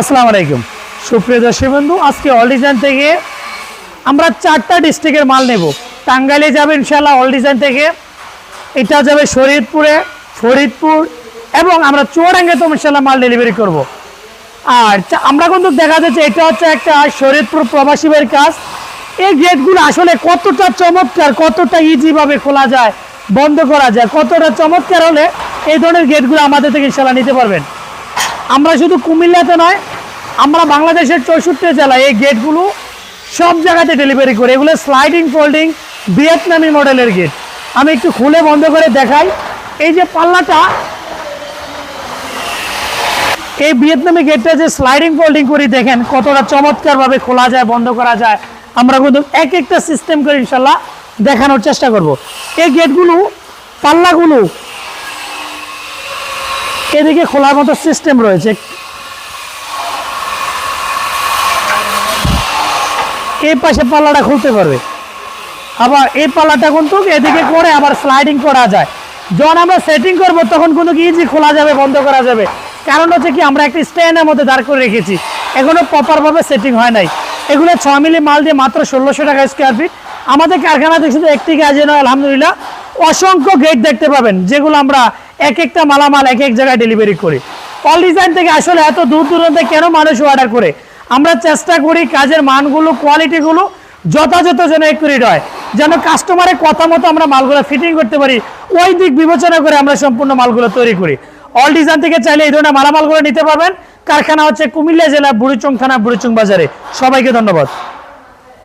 আসসালামু আলাইকুম। সুপ্রিয় দর্শক বন্ধু, আজকে অল ডিজাইন থেকে আমরা চারটা ডিস্ট্রিক্টের মাল নেব। টাঙ্গাইলে যাবে ইনশাল্লাহ অল ডিজাইন থেকে। এটা যাবে শরীয়তপুরে, ফরিদপুর, এবং আমরা চুয়াডাঙ্গে তো ইনশাল্লাহ মাল ডেলিভারি করব। আর আমরা কিন্তু দেখা যাচ্ছে এটা হচ্ছে একটা শরীয়তপুর প্রবাসীদের কাজ। এই গেটগুলো আসলে কতটা চমৎকার, কতটা ইজিভাবে খোলা যায়, বন্ধ করা যায়, কতটা চমৎকার হলে এই ধরনের গেটগুলো আমাদের থেকে ইনশাল্লাহ নিতে পারবেন। আমরা শুধু কুমিল্লাতে নয়, আমরা বাংলাদেশের চৌষট্টি জেলায় এই গেটগুলো সব জায়গাতে ডেলিভারি করি। এগুলো স্লাইডিং ফোল্ডিং ভিয়েতনামি মডেলের গেট আমি একটু খুলে বন্ধ করে দেখাই। এই যে পাল্লাটা, এই ভিয়েতনামি গেটটা যে স্লাইডিং ফোল্ডিং করি, দেখেন কতটা চমৎকারভাবে খোলা যায়, বন্ধ করা যায়। আমরা কিন্তু এক একটা সিস্টেম করে ইনশাল্লাহ দেখানোর চেষ্টা করব। এই গেটগুলো পাল্লাগুলো এদিকে খোলার মতো সিস্টেম রয়েছে। এই পাশে পাল্লাটা খুলতে পারবে। আবার এই পাল্লাটা কিন্তু এদিকে করে আবার স্লাইডিং করা যায়। যখন আমরা সেটিং করব, তখন কিন্তু কি ইজি খোলা যাবে, বন্ধ করা যাবে। কারণ হচ্ছে কি, আমরা একটা স্ট্যান্ডের মধ্যে দাঁড় করে রেখেছি। এখনও প্রপারভাবে সেটিং হয় নাই। এগুলো ছ মিলি মাল দিয়ে মাত্র ষোলোশো টাকা স্কোয়ার ফিট আমাদের কারখানাতে শুধু একটি কাজে নয়, আলহামদুলিল্লাহ। অসংখ্য গেট দেখতে পাবেন, যেগুলো আমরা এক একটা মালামাল এক এক জায়গায় ডেলিভারি করি। অল ডিজাইন থেকে আসলে এত দূর দূরান্তে কেন মানুষ অর্ডার করে? আমরা চেষ্টা করি কাজের মানগুলো কোয়ালিটিগুলো যথাযথ যেন একুরেট হয় যেন কাস্টমারের কথা মতো আমরা মালগুলো ফিটিং করতে পারি, ওই দিক বিবেচনা করে আমরা সম্পূর্ণ মালগুলো তৈরি করি। অল ডিজাইন থেকে চাইলে এই ধরনের মালামালগুলো নিতে পারবেন। কারখানা হচ্ছে কুমিল্লা জেলা বুড়িচং থানা বুড়িচং বাজারে। সবাইকে ধন্যবাদ।